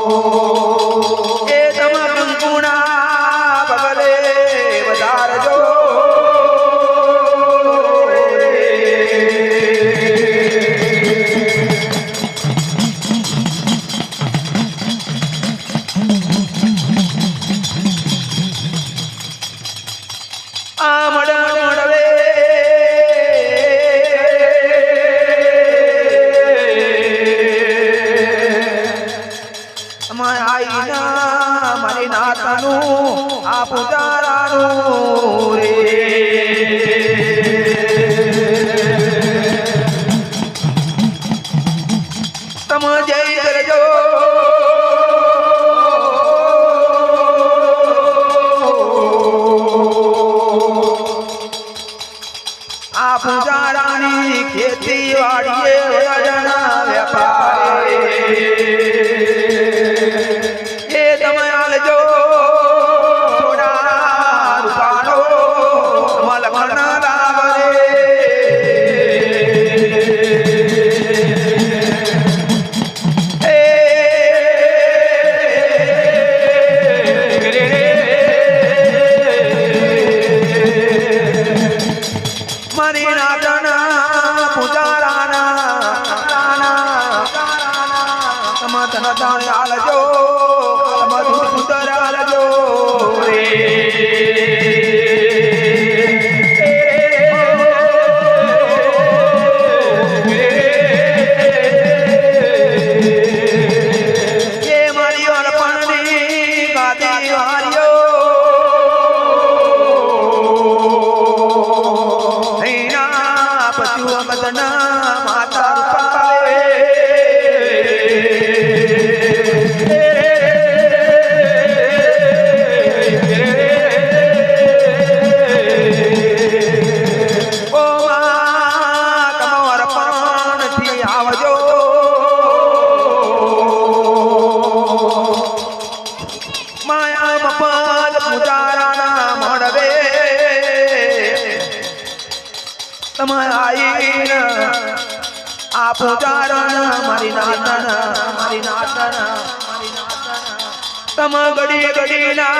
Oh. खेती वाड़ी वाला व्यापारी চলে না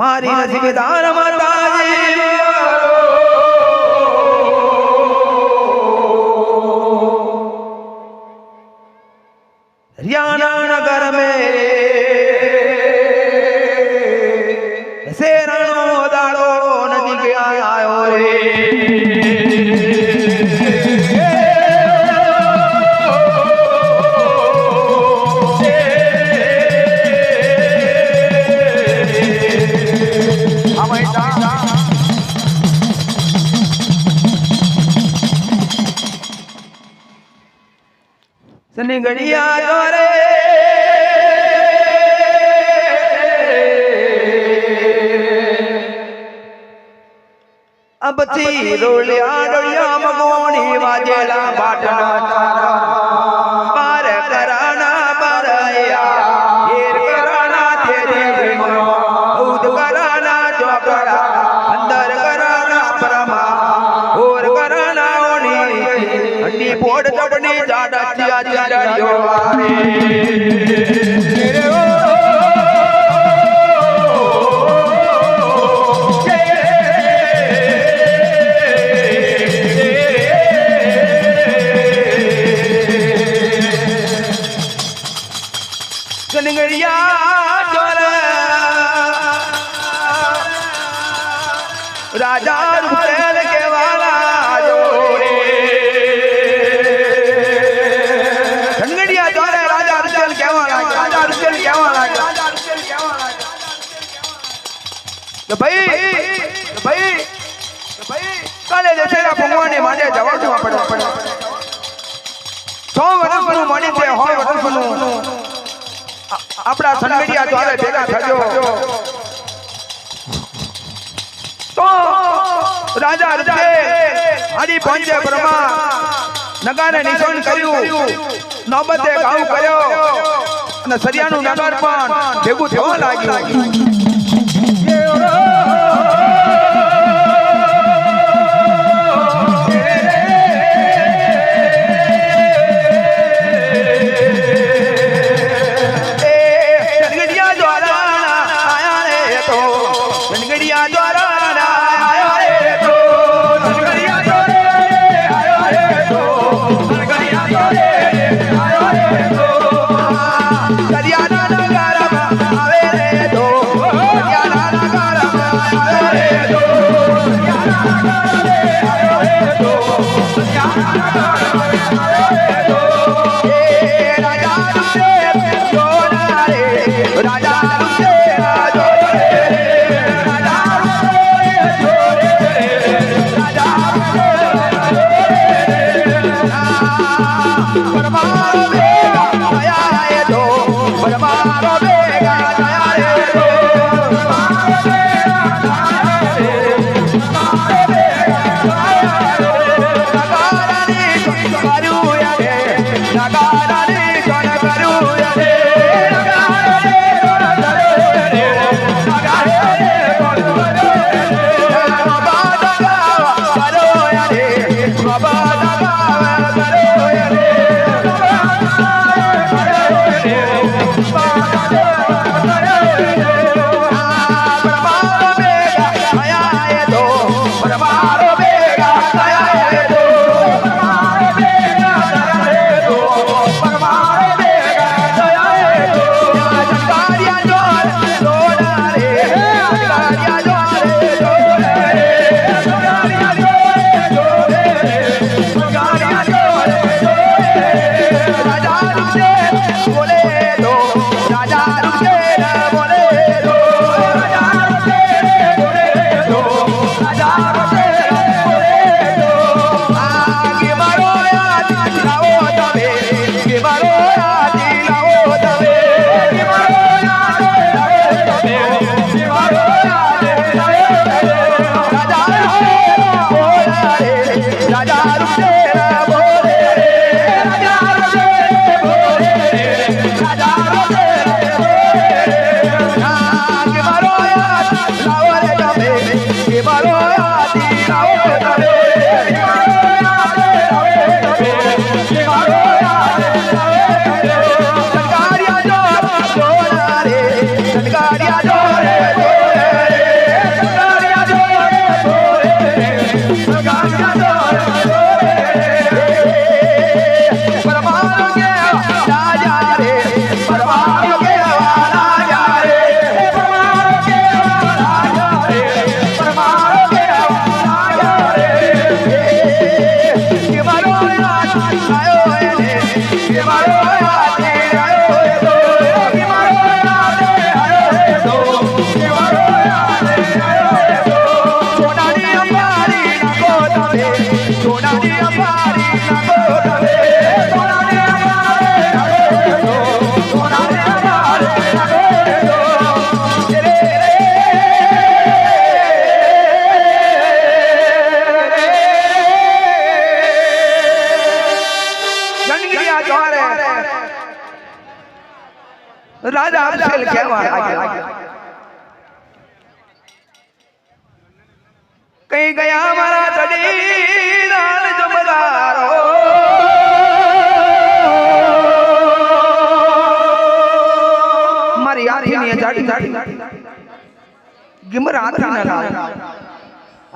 મારી નસીબદાર માતાજી. હરિયાણા નગર મેં ઘડિયા દોરે અબથી રોલિયા ડોળિયા મગોણી વાજેલા બાટના તારા. પોડ ચડની જાડા ચિયા જાડ્યો આવે આપણા સનમેડિયા દ્વારા ભેગા થજો. તો રાજા રજે હરી પંજે બ્રહ્મા નગાને નિશાન કર્યું. નોબતે ગાઉ કર્યો. અને સરિયાનું નાદાર પણ ભેગું થવા લાગ્યું.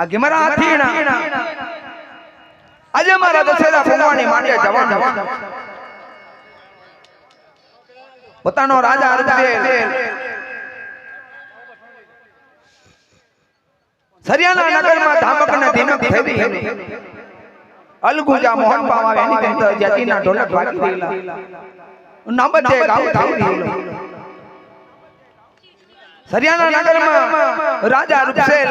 આગે પોતાનો રાજા અર્જુન સરિયાના નગરમાં ધામક ને ધીમક થઈ અલગુજા મોહન પાવા એની કંઈ જતીના ઢોલક વાગી ગયેલા. નબતે ગાવ ધામ ગયેલો સરિયાના નગરમાં રાજા રૂપસેલ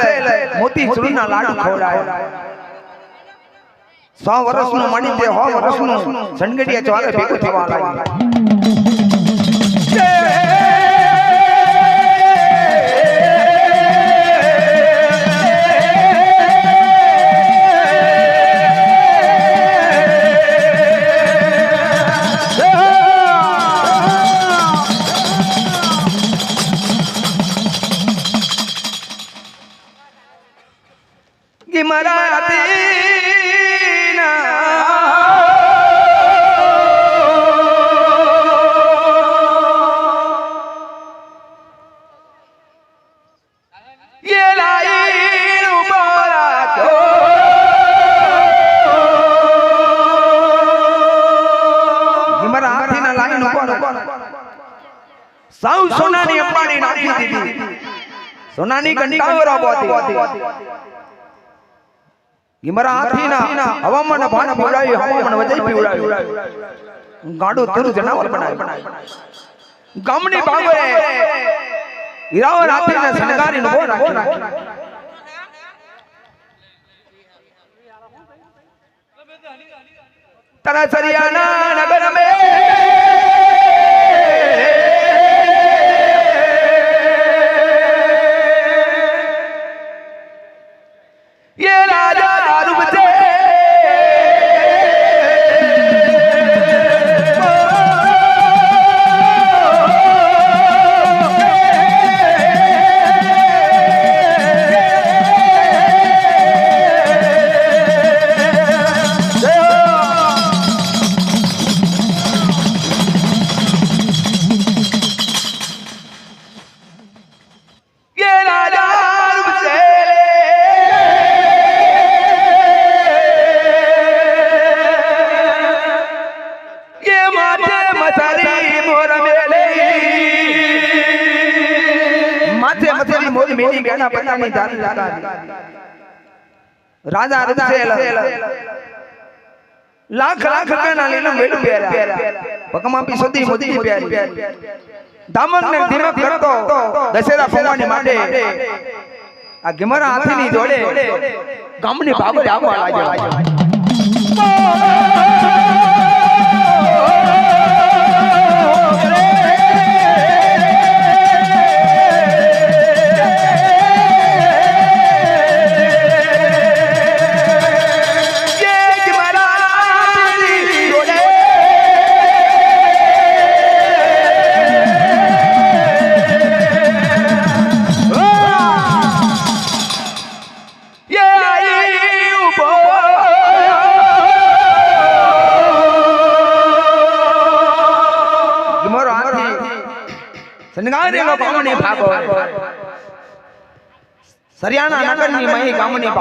મોતી ચૂરના લાડુ ખવડાવ્યા સો વર્ષનું મણી તે સો વર્ષનું સંગડીયા ચોરે ભેગું થવા લાગ્યું. સોનાની અંબાણી નાખી દીધી. સોનાની કંટાવરા બોતી ગિમરા હાથીના હવામાન ભાન પીવડાવી હવામાન વજય પીવડાવી. ગાડું તુરુ જનાવર બનાવ્યું ગામની બાબરે ઈરાવર હાથીને શણગારીને ઊભો રાખ્યો તરસરિયાના નગર મે. રાજા રચેલ લાખ લાખ રૂપિયાના લઈને મેળુ પહેર્યા. પગમાં પી સદી મોદી પહેરી. દામન ને ધીમે કરતો દશેરા ભગવાન માટે. આ ગિમરા હાથીની જોડે ગામની બાબત આવવા લાગ્યો.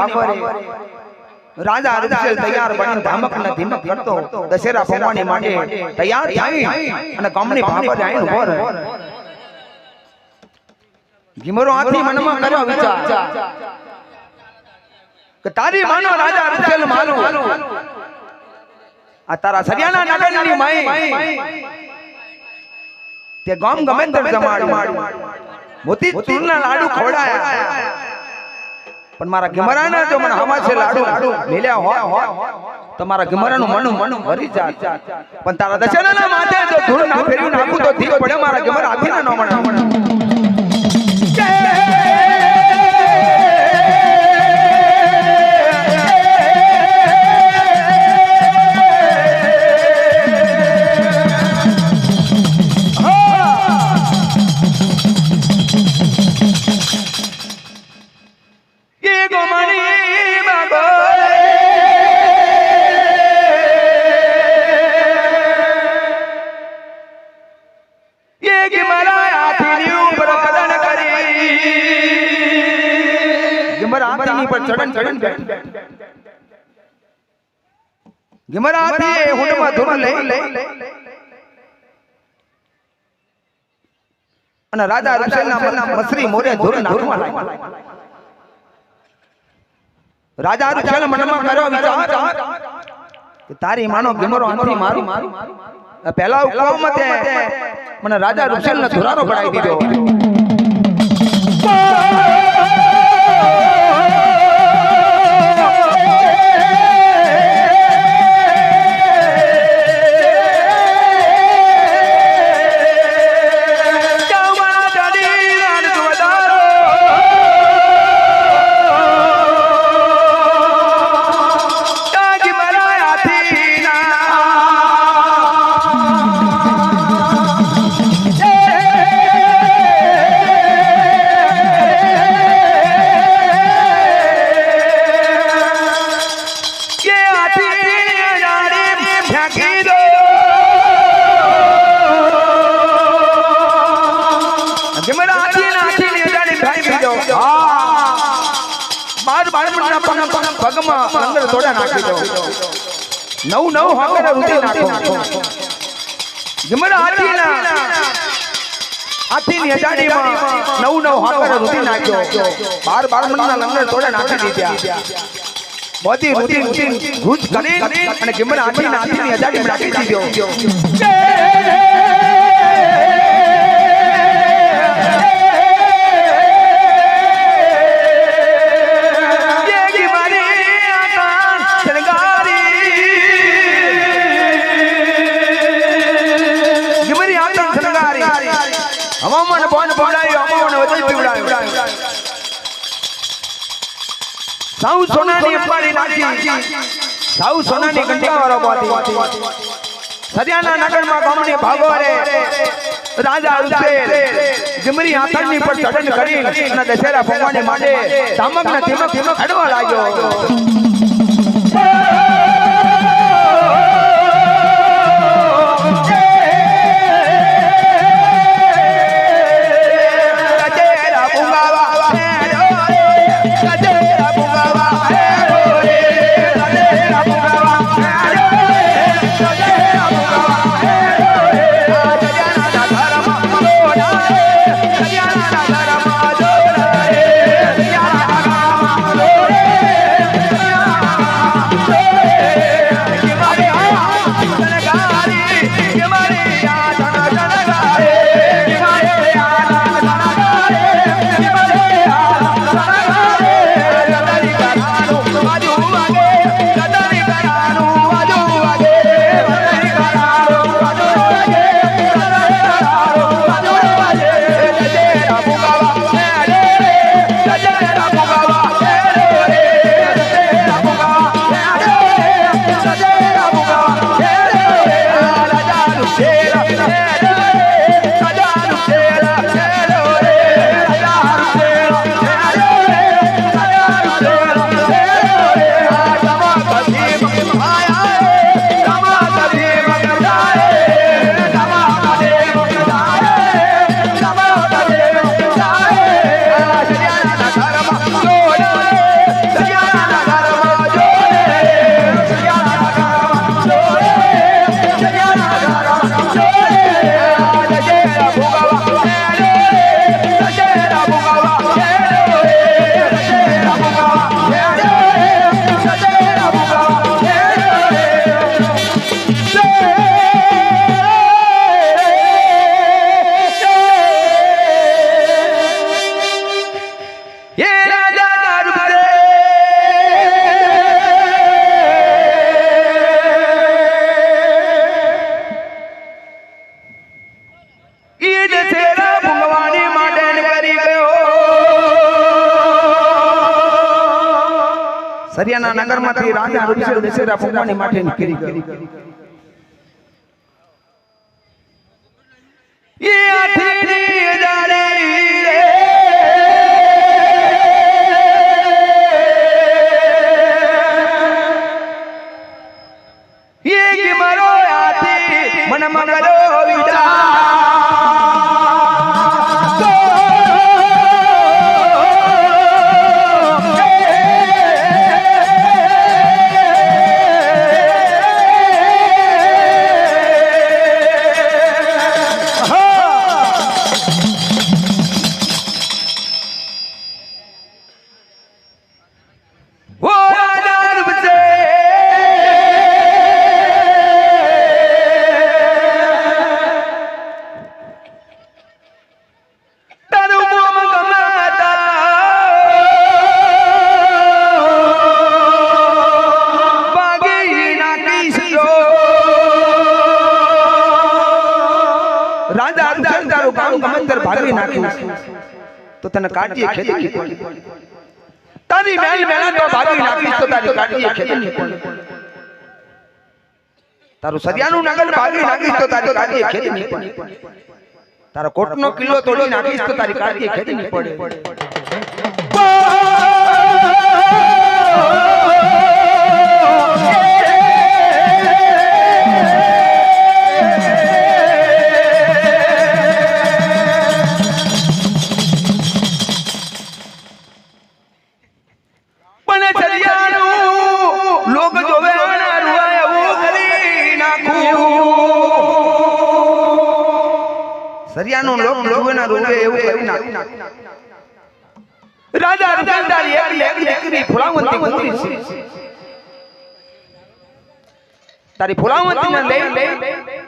મહી ગામની ભાગો રે રાજા રૂપસેલ તૈયાર બની ધામક ને ધીમક કરતો. દશેરા ભગવાનની માટે તૈયાર થઈ અને ગામની ભાગો રે આઈને ઊભો રહ્યો ગિમરો હાથી મનમાં કર્યો વિચાર. કે તારી માનો રાજા રૂપસેલ માનું. આ તારા સરિયાના નગરની માઈ. તે ગામ ગમે જમાડ મોતી ચૂરના લાડુ ખવડાયા. પણ મારા ગિમરાના જો મને હમા છે લાડુ. મેલ્યા હો. તો મારા ગિમરાનું મનું મનું ભરી જાત પણ તારા દશેરાના માથે જો ધૂળ ના ફેરવી નાખું તો ઠીક પડે મારા ગિમરા હાથીને ન મળે. ગિમરા પર ચડન ચડન ગિમરા હાથી હુંડમાં ધૂળ લઈ. અને રાજા રૂપસેલના મનના મસરી મોરે ધૂળ નાખવા રાજા ઋષિને મનમાં કર્યો વિચાર કે તારી માનો ગિમરો આંથી મારું. પહેલા હુકમ મતે મને રાજા ઋષિને ધુરારો પડાવી દીધો. પગમાં અંદર થોડા નાખી દો. નવ નવ હાકર રૂટી નાખો. જમરા હાથીના. હાથીની. અજાડીમાં નવ નવ હાકર રૂટી નાખ્યો. બાર બાર મણના લંગર થોડા નાખી દીધા. મોતી રૂટી રૂટી ભૂજ કરી અને જમરા હાથીના હાથીની અજાડીમાં નાખી દીધો. સાઉ સોનાની અંબાડી નાખી. સાઉ સોનાની કંટાવાળો બોતી સરિયાના નગરમાં ગામની ભાગોરે રાજા ઉસેર જમરી આથણની પર ચડન કરી અને દશેરા ભગવાને માટે ધામકના ધીમક ધીમક હડવા લાગ્યો. બસેરા ભગવાનની માટે કરી ગયો એ આઠની અજારી તો તને કાઢીએ ખેતી નહીં તારી મેલ મેલા તો ભાગી નાખીશ તો તારી કાઢીએ ખેતી નહીં તારું સદિયાનું નગર ભાગી નાખીશ તો તારી કાઢીએ ખેતી નહીં તારો કોટનો કિલ્લો તોડી નાખીશ તો તારી કાઢીએ ખેતી નહીં પડે રોવે એવું કરી નાખું. રાજા રૂપાંતારી એક લેક દીકરી ફુલાવંતી કુંવરી છે. તારી ફુલાવંતીને લઈ લઈ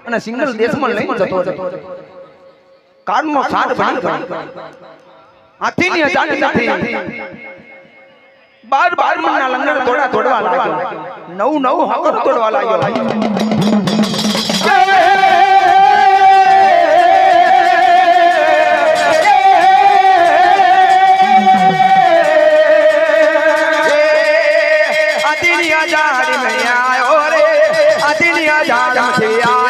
અને સિંગલ દેશમાં લઈ જતો હતો કાળનો સાત હાથી ની અજાણી નથી બાર બાર મહિના લંગર તોડા તોડવા લાગ્યો. નવ નવ હકર તોડવા લાગ્યો. Yeah.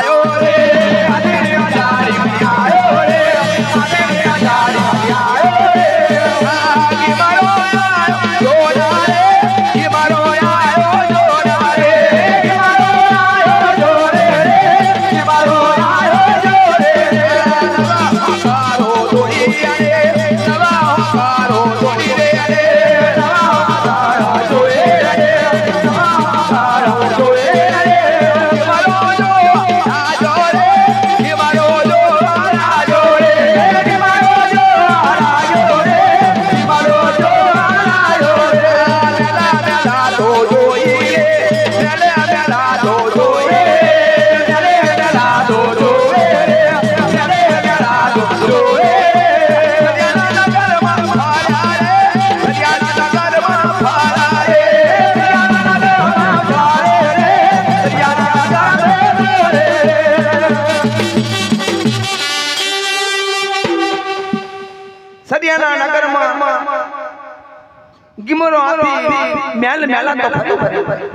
મેલા તો ફર્યું ફર્યું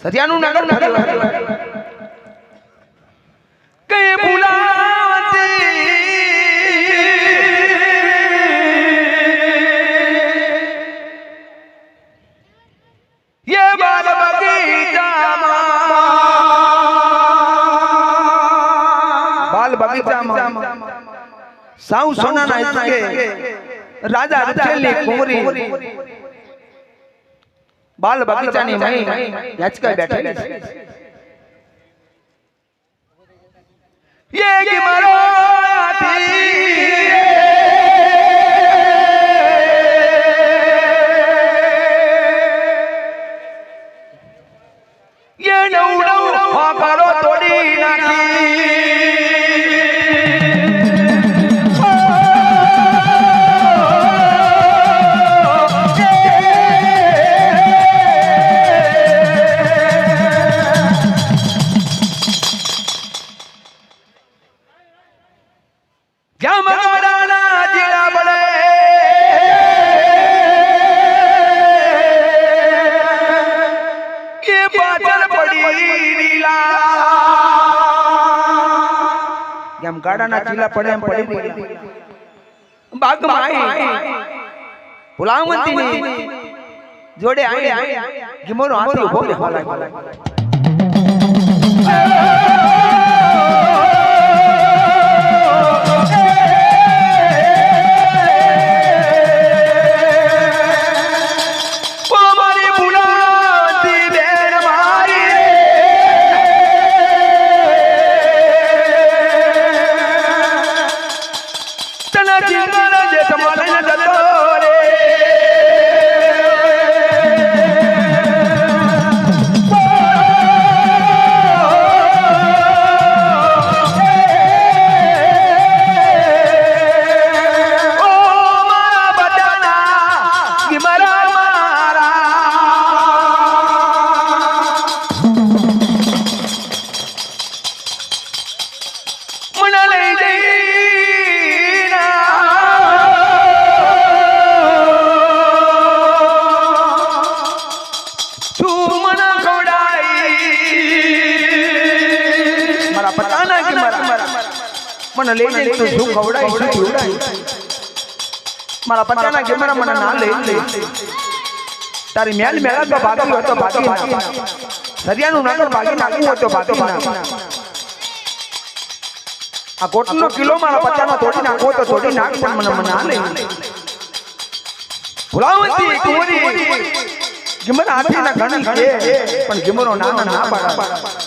સરિયાનું નગર નગર કે ભૂલાવતી યે બાલ બગીચામાં. બાલ બગીચામાં. સાઉ સોનાના રાજા રચેલી બાલ બગીચાની મહી યાચકા બેઠેલી છે. યે કે મારો આથી ચીલા પડે એમ પડી બાગ બાગમાં આવી ભુલાવંતીની જોડે આવી ગિમોનો હાથી ઊભો રહેવા લાગ્યો. જીવન જે મને લઈ જઈને તું શું ખવડાય શું પીવડાય મારા પત્યાના કેમેરા મને ના લઈ તારી મેલ મેળા તો ભાગી હોય તો ભાગી નાખ. સરિયાનું નાગર ભાગી નાખવું હોય તો ભાગી નાખ. આ કોટનો કિલો મારા પચાનો તોડી નાખવો તો તોડી નાખ પણ મને મને ના લઈ ભુલાવતી કુંવરી ગિમર હાથીના ઘણી છે પણ ગિમરો ના ના પાડા.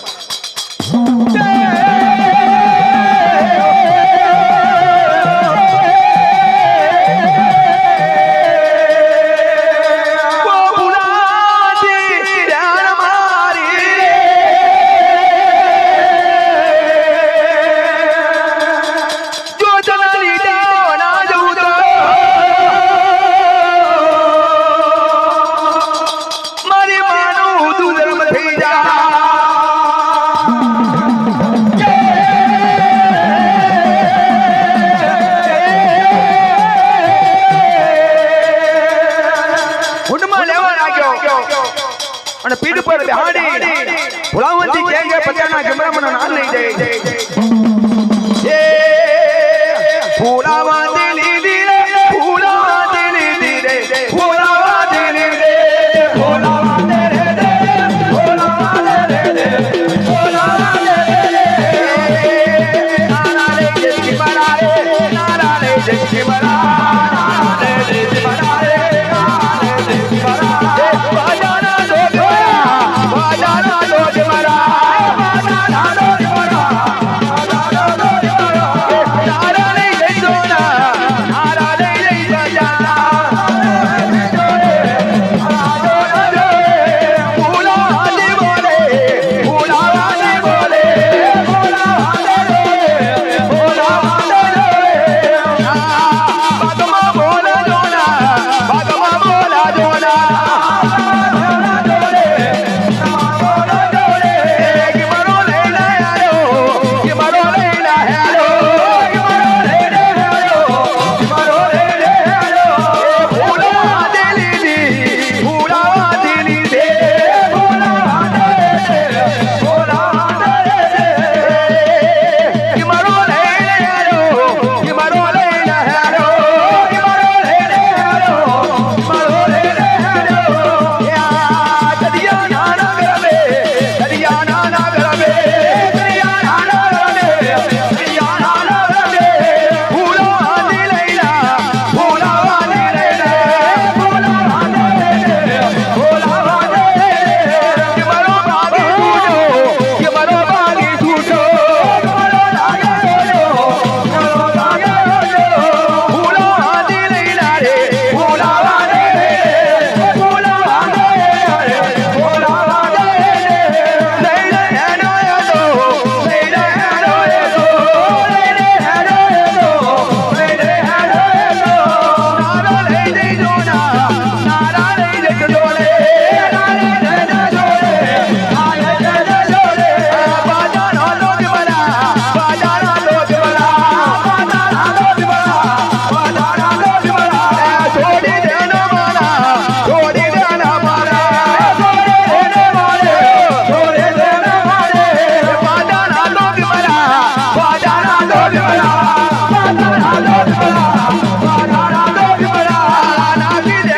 અને પીઠ પર બેહાડી. ભુલાવંતી કે કે પચાના ગમરા મને લઈ જાય.